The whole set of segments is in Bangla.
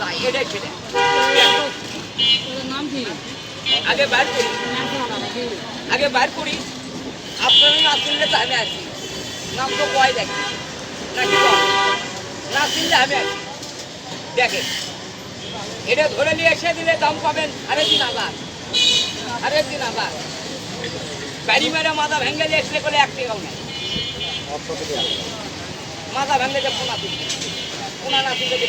যায় এটাই কি আগে বার করি। আগে বার করি। আপনারা না চিনলে তো আমি আছি। নাম তো কয় দেখি। নাকি? না চিনলে আমি আছি। দেখেন। এটা ধরে নিয়ে এসে দিলে দাম পাবেন আরে দিন আবার। আরে দিন আবার। বাড়ি মেরে মাথা ভেঙে দিয়ে এসলে করে এক টাকাও নেই। মাথা ভেঙে যে পোনা তুলবে পোনা না তুললে যে।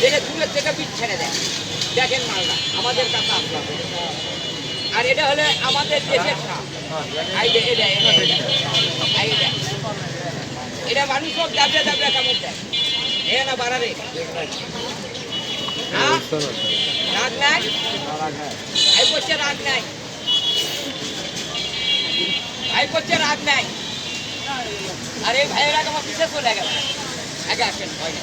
দেখে দূরের থেকে পিঠ ছেড়ে দেয়। দেখেন মালটা আমাদের কাছে আসলাম আর এটা হলে আমাদের দেশের সাপ এটা এটা এটা এটা এটা মানুষ সব দাবড়ে দাবড়ে কামড় দেয়। এ না বাড়ারে হ্যাঁ? রাগ নাই? এই করছে রাগ নাই। ভাই করছে রাগ নাই। আর ভাইয়েরা আমার পিছিয়ে চলে গেল? আগে আসেন ভয় নেই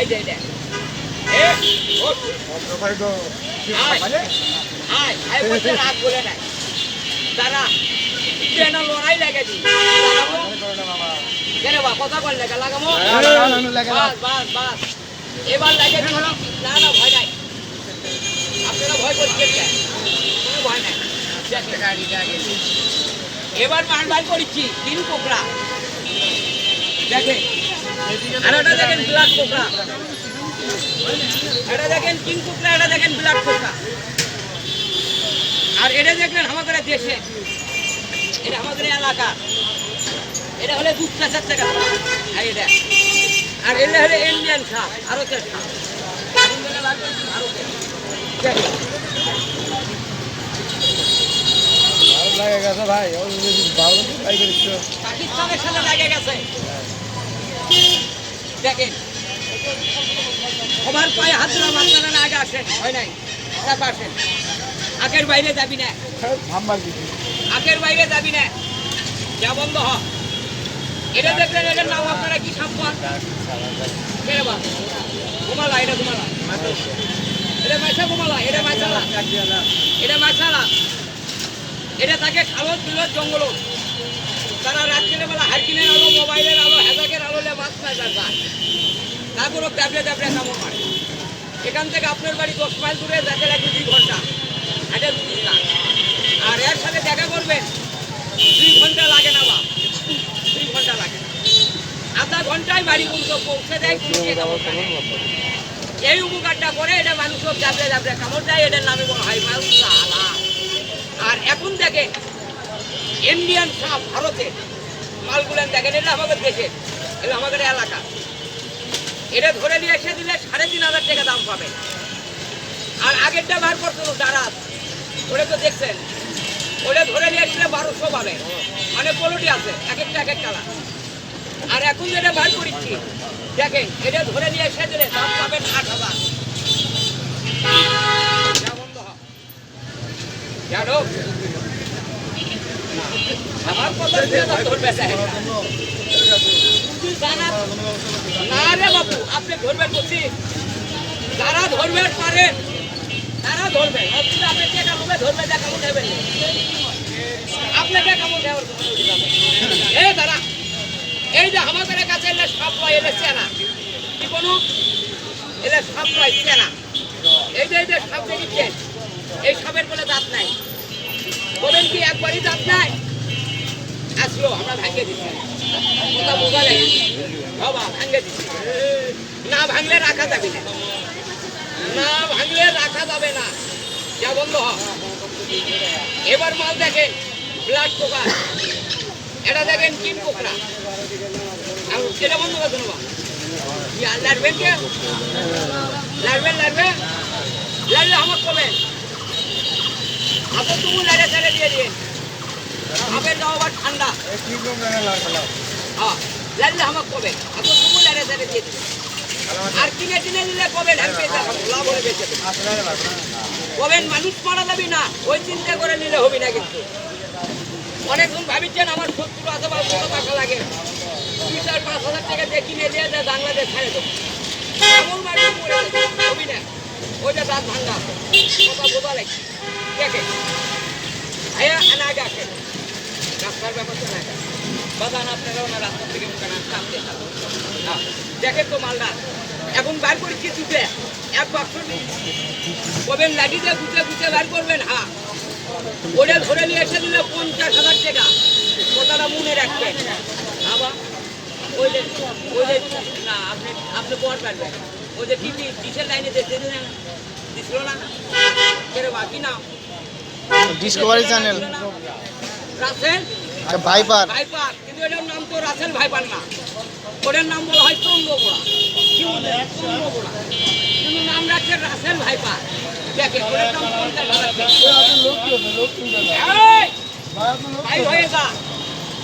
এই যে এই দেখ এ ওঠ। আয় আয় আয় বলছে রাগ বলে নাই। দাঁড়া ট্রেনে লড়াই লেগেছি লাগাবো? কেন বা কথা বল লেগে লাগাবো? বাস বাস বাস। এবার লেগেছি না না ভয় নাই। আপনারা ভয় করছেন কেন? কোনো ভয় নাই। এবার মারবার করেছি তিন কোকড়া দেখেন আর এটা দেখেন ব্লাড কোকড়া এটা দেখেন কিং কোকড়া এটা দেখেন ব্লাড কোকড়া আর এটা দেখলেন আমাদের দেশে। এটা আমাদের এলাকা। এটা হলে দু চার টাকা আর এটা আর এটা হলে ইন্ডিয়ান সাপ ভারতের সাপ লাগে গেছে ভাই পাকিস্তানের সাথে লাগে গেছে। দেখেন। সবার পায়ে হাত দিলাম আপনারা আগে আসেন হয় নাই। সব আসেন। আগের বাইরে যাবি না। আগের বাইরে যাবি না। যা বন্ধ হ। এটা দেখলেন এটার নাম আপনারা কি সম্মান ঘুমালা, এটা ঘুমালা। এটা মাছা ঘুমালা, এটা মাছালা এটা মাছালা এটা থাকে খালত বিলত জঙ্গল তারা রাত্রির বেলা হারকিনের আলো মোবাইলের আলো, হেজাকের আলো, লে মাছ না যায় তারপরও ট্যাবলে ট্যাবলে কামড় মারে। এখান থেকে আপনার বাড়ি দশ মাইল দূরে দেখা লাগবে দুই ঘণ্টা। এটা দু ঘণ্টা আর এর সাথে দেখা করবেন, দুই ঘণ্টা লাগে না বা দুই ঘণ্টা লাগে। আধা ঘন্টায় বাড়ি পর্যন্ত পৌঁছে দেয়। এই উপকারটা করে এটা মানুষ যাবড়ে যাবড়ে কামড় দেয়, এটার নামে বলা হয় আলা আর এখন দেখেন ইন্ডিয়ান সাপ ভারতে। মালগুলেন দেখেন এটা আমাদের দেশে এটা আমাদের এলাকা। এটা ধরে নিয়ে এসে দিলে সাড়ে তিন হাজার টাকা দাম পাবে। আর আগেরটা বার করছিল দাঁড়াত ওটা তো দেখছেন। ওটা ধরে নিয়ে আসলে বারোশো পাবে। মানে পোলোটি আছে, এক একটা, এক এক কালার। আর এখন যেটা বার করেছি, দেখেন, এটা ধরে নিয়ে এসে দিলে দাম পাবেন আট হাজার। জানো আমার কথা দিয়ে তো ধরবে স্যার। না রে বাবু আপনি ধরবেন বলছি। যারা ধরবেন পারেন। তারা ধরবেন আপনি কে কামড়ে ধরবে যা কামড় দেবেন আপনাকে কামড় দেওয়ার কোনো অধিকার নেই। এই দাঁড়া। এই যে আমাদের কাছে এলে সাপ লয় এলে চেনা। কি কোনো এলে সাপ লয় চেনা। এই যে এই যে সাপ দেখেছেন এই সাপের বলে দাঁত নাই। বলেন কি একবারই দাঁত নাই? আসলো, আমরা ভেঙে দিচ্ছি। কথা বোঝা যায় বাবা ভেঙে দিচ্ছি। না ভাঙলে রাখা যাবে না। না ভাঙলে রাখা যাবে না। যা বন্ধ হ। এবার মাল দেখেন, ব্লাড পোকা। এটা দেখেন, কিম পোকরা। আর এটা বন্ধ করে দেবো। লাড়বেন কে লাড়বেন লাড়বেন? লাড়লে আমার কবে? আপনি তুমি লাড়ে ছেড়ে দিয়ে দিন আপের দাও আবার ঠান্ডা। হ্যাঁ লাড়লে আমার কবে? আপনি তুমি লাড়ে ছেড়ে দিয়ে দিন আর কিনে কিনে নিলে কবেন লাভ হয়ে মানুষ মারা যাবি না। ওই চিন্তা করে নিলে হবি না কিন্তু। অনেকজন ভাবিছেন আমার শত্রু আছে বা কত টাকা লাগে। দুই চার পাঁচ হাজার টাকা দিয়ে কিনে দিয়ে যায় বাংলাদেশ ছেড়ে দেবো। এমন হবি না। ওইটা দাঁত ভাঙ্গা কথা বোঝা লাগছে। দেখে আয়া আনা আগে আসে রাস্তার ব্যাপার না। বাদান আপনারাও না রাস্তা থেকে মুখে না সামনে হ্যাঁ দেখেন তো মালদা এখন বার করেছি দুটো এক বাক্স কবেন লাঠিতে গুছে গুছে বার করবেন? হ্যাঁ ওটা ধরে নিয়ে এসে দিলে পঞ্চাশ হাজার টাকা। কথাটা মনে রাখবেন। আবার ওই যে না, আপনি আপনি পর পারবেন। ওই যে টিভি লাইনে দেখতে দিলেন দিছিল না কেরে বাকি না Discovery channel Russell? Viper. Viper. কিন্তু এটার নাম তো রাসেল ভাইপার না। ওটার নাম বলা হয় চন্দ্রবোড়া কি বলে চন্দ্রবোড়া কিন্তু নাম রাখছে রাসেল ভাইপার। দেখে ওটার নাম হাজার টাকা। লোক কি হবে লোক কি ভাই হয়ে যা।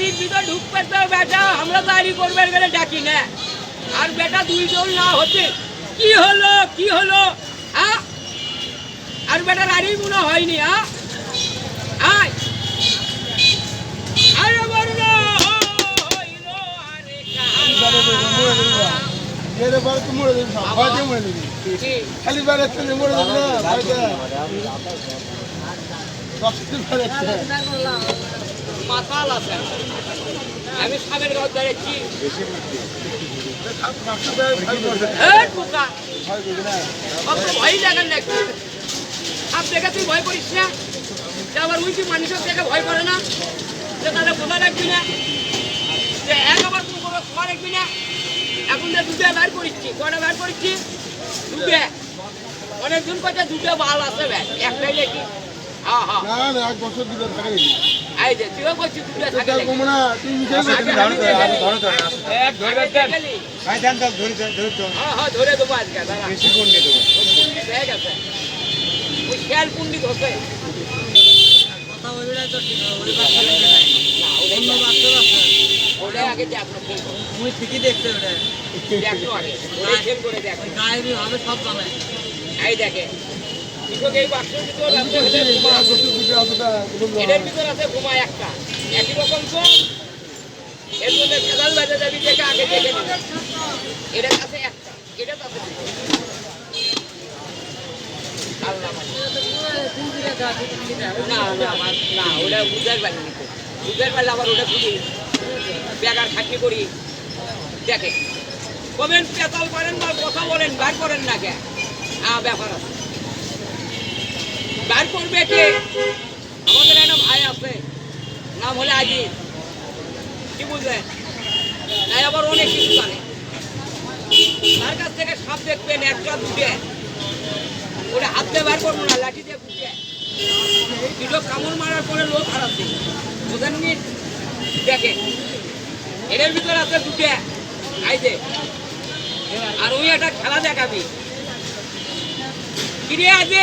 আরির ভিতর ঢুকবে তো বেটা আমরা আরি করবে গেলে ডাকি না। আর বেটা দুই জন না হচ্ছে কি হলো কি হলো? হ্যাঁ আর বেটা আরি মনে হয়নি হ্যাঁ আয়। আরে? খালি বার মরে দিবি না মাতাল আছে। আমি সাবের গাঁও দাঁড়িয়েছি ভয় দেখেন না তুই ভয় করিস না। আবার উই কি দেখে ভয় করে না, যে তাহলে বোঝা রাখবি না, যে এক আবার তুই কোনো খোয়া রাখবি না। এখন দুটো বের করিচ্ছি, কয়টা বের করিচ্ছি? দুটো অনেকজন কয়েছে দুটো বাল আছে ব্যাগ একটাই নাকি হ্যাঁ হ্যাঁ। এক বছর ধরে হ্যাঁ হ্যাঁ ধরে দেবো আজকে বেশি কোন দিয়ে দেবো? পুন্ডিত হয়ে ওই খেয়াল পুন্ডিত হচ্ছে কথা ওইটাই তো ঠিক ওই বাক্সে নাই। অন্য বাক্স আছে। ওটাই আগে যে আপনার ফোন ঠিকই দেখতে ওটা। দেখো আগে করে দেখো। গায়েবী হবে সব জানে। এই দেখে। এটার ভিতর আছে বোমা একটা। একই রকম তো এর মধ্যে ফেদাল বাজে যাবি দেখে আগে দেখে এটার কাছে একটা এটার কাছে দুটো। আল্লাহ। তিন দিকে যা তিন দিকে যা না না ওটা বুঝার পারি বুঝার পারলে আবার ওটা খুঁজি বেকার খাটনি করি। দেখে। কমেন্ট পেতাল করেন বা কথা বলেন বার করেন না কে? ব্যাপার আছে। বার করবে কে? আমাদের একটা ভাই আছে, নাম হলে আজিজ। কি বুঝলেন তাই আবার অনেক কিছু জানে। তার কাছ থেকে সাপ দেখবেন একটা দুটে ওটা হাত দিয়ে বার করব না, লাঠি দিয়ে বুঝে। দুটো কামড় মারার পরে লোক হারাচ্ছে। বুঝেন নি? দেখে এর ভিতরে আছে দুটো আইতে আর ওই একটা খেলা দেখাবি। কিরে আছে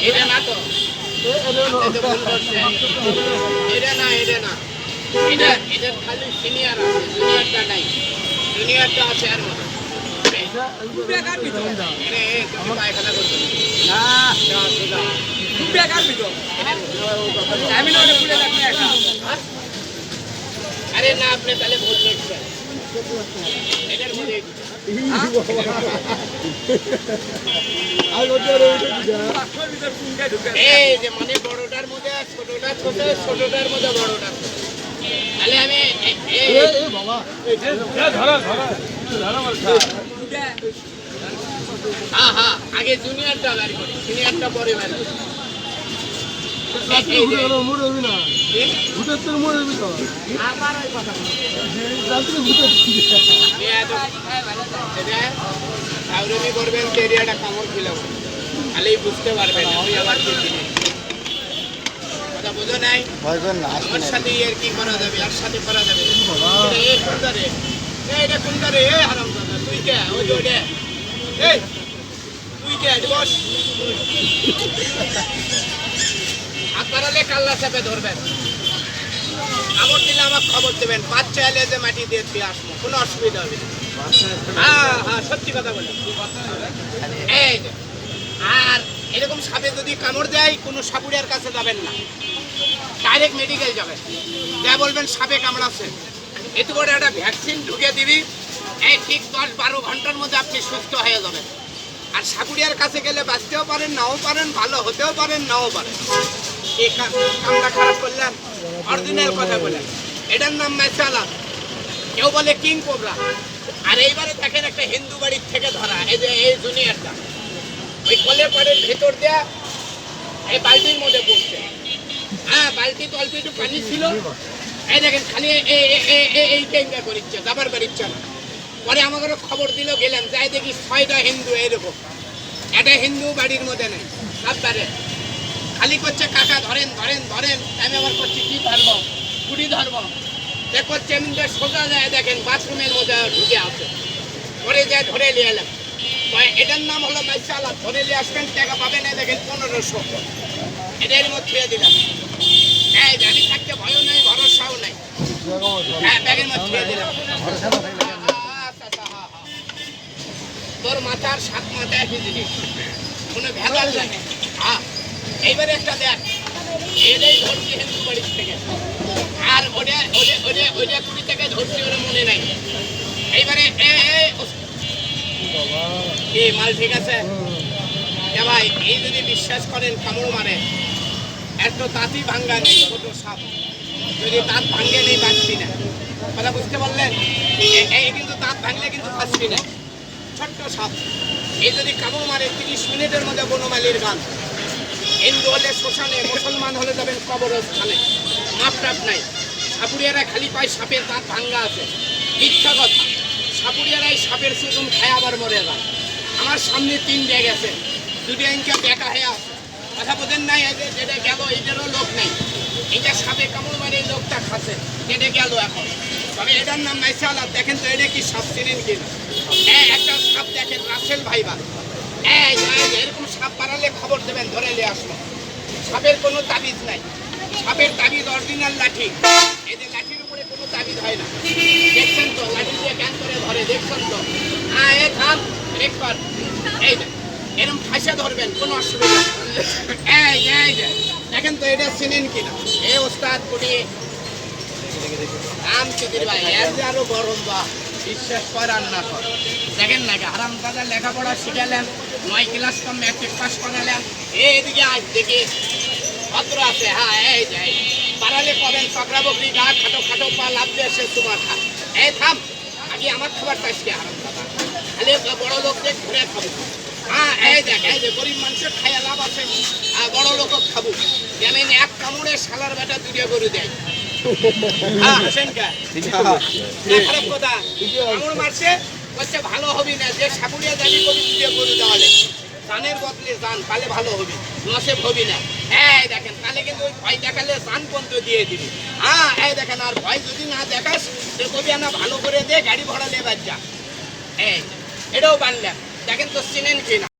এটা না তো। এটা না এটা না। এটা এটা খালি সিনিয়র আছে জুনিয়রটা নাই। জুনিয়রটা আছে আর মতো আরে না, আপনি তাহলে ভুল দেখছেন এটার মধ্যে এই যে মানে বড়টার মধ্যে ছোটটা ছোট ছোটটার মধ্যে বড়টা। তাহলে আমি আগে জুনিয়রটা বার করি সিনিয়রটা পরে বার করি। করবেন এরিয়াটা কামড় খিলাব খালি বুঝতে পারবেন কথা বোঝো নাই সাথে এর কি করা যাবে আর সাথে করা যাবে এ কোনটা রে এটা কোনটা এ হারাম তুই কে ওই যে তুই কে বস বাড়ালে কাল্লা চাপে ধরবেন। কামড় দিলে আমার খবর দেবেন পাঁচ চাইলে যে মাটি দিয়ে দিয়ে আসব, কোনো অসুবিধা হবে না। হ্যাঁ হ্যাঁ সত্যি কথা বলে এই আর এরকম সাপে যদি কামড় দেয়, কোনো সাপুরিয়ার কাছে যাবেন না। ডাইরেক্ট মেডিকেল যাবেন। যা বলবেন, সাপে কামড়াচ্ছে। এতে করে একটা ভ্যাকসিন ঢুকে দিবি। এই ঠিক দশ বারো ঘণ্টার মধ্যে আপনি সুস্থ হয়ে যাবেন। আর সাপুরিয়ার কাছে গেলে বাঁচতেও পারেন, নাও পারেন, ভালো হতেও পারেন, নাও পারেন। কেউ বলে কিং দেখেন একটা হিন্দু বাড়ির থেকে ধরা, এই ওই ভেতর এই বালতির মধ্যে পড়ছে। হ্যাঁ বালতি একটু ছিল। এই দেখেন, খালি বাড়িচ্ছে না পরে আমাকে খবর দিল, গেলাম, যাই দেখি ছয়টা হিন্দু এরকম। একটা হিন্দু বাড়ির মধ্যে নেই সাবধানে খালি করছে কাকা, ধরেন ধরেন ধরেন। আমি আবার করছি, কি ধরবো কুড়ি ধরবো দেখ করছে এমনি সোজা যায়, দেখেন, বাথরুমের মধ্যে ঢুকে আছে। ধরে যায়, ধরে নিয়ে এলাম। এটার নাম হলো মাইশালা ধরে নিয়ে আসবেন, টাকা পাবেন এই দেখেন, পনেরোশো। এটার মধ্যে দিলাম। হ্যাঁ থাকতে ভরসাও হ্যাঁ ব্যাগের মধ্যে দিলাম। তোর মাথার সাত মাথায় কোনো ভেজাল নাই। হ্যাঁ। এইবারে একটা দেখ। এটাই ধরছি হিন্দু বাড়ির থেকে। আর ওটা ওটা ওটা ওটা কুড়ি থেকে ধরছি ওরা মনে নাই। এইবারে, এ মাল ঠিক আছে? ভাই, এই যদি বিশ্বাস করেন কামড় মারে। এত তাঁতি ভাঙ্গা নেই ছোট সাপ। যদি দাঁত ভাঙ্গে নেই, বাঁচবি না। কথা বুঝতে পারলেন? এই কিন্তু দাঁত ভাঙলে কিন্তু বাঁচবি না। ছোট্ট সাপ। এই যদি কামড় মারে, তিরিশ মিনিটের মধ্যে বনমালির গান। হিন্দু হলে শ্মশানে, মুসলমান হলে যাবেন কবরস্থানে। মাপ টাপ নাই। সাপুরিয়ারা খালি পায় সাপের দাঁত ভাঙ্গা আছে। মিথ্যা কথা। সাপুরিয়ারাই সাপের সুতুম খায় আবার মরে যায়। আমার সামনে তিন ব্যাগ আছে। দুটো ইঞ্চা বেকা হয়ে আছে। কথা বোঝেন নাই যেটা গেল এটারও লোক নেই। এটা সাপে কামড় মানে লোকটা খাচ্ছে। কেটে গেল এখন। তবে এটার নাম মাইসালা দেখেন তো এটা কি সাপ চিনেন কিনা? হ্যাঁ একটা সাপ দেখেন, রাসেল ভাইবা। এই এরকম সাপ বাড়ালে খবর দেবেন, ধরে নিয়ে আসলো সাপের কোনো তাবিজ নাই। সাপের তাবিজ অরিজিনাল লাঠি। যে লাঠির উপরে কোনো তাবিজ হয় না। দেখছেন তো, লাঠি দিয়ে ক্যান করে ধরে, দেখছেন তো? হ্যাঁ এ, থাম ব্রেক এই এরকম ফাঁসে ধরবেন, কোনো অসুবিধা। এই এই দেখেন তো, এটা চিনেন কিনা? এ ওস্তাদ কুটি রাম চৌধুরী ভাই, এর আরও গরম বা বিশ্বাস কর আর না কর। দেখেন না হারাম দাদা লেখাপড়া শিখালেন, নয় ক্লাস কম ম্যাট্রিক পাস করালেন। এইদিকে আজ দেখি। ভদ্র আছে হ্যাঁ এই যে, এই। পারালে পাবেন, পাকড়া বকরি, গা খাটো খাটো, পা লাভ দিয়ে সে তোমার খা। এই থাম, আগে আমার খাবার চাইছি হারাম দাদা খালি বড় লোকদের ঘুরে খাব। হ্যাঁ এই দেখ, এই যে, গরিব মানুষের খাইয়া লাভ আছে। বড় লোক খাব। যেমন এক কামড়ে শালার বেটা দুটো গরু দেয়। হ্যাঁ ভালো কবি না। এই দেখেন, তাহলে কিন্তু ভয় দেখালে পর্যন্ত দিয়ে দিবি। হ্যাঁ দেখেন, আর ভয় যদি না দেখাস কবি না ভালো করে দে, গাড়ি ভাড়া লেবার যা। এটাও বানলাম। দেখেন তো চিনেন কিনা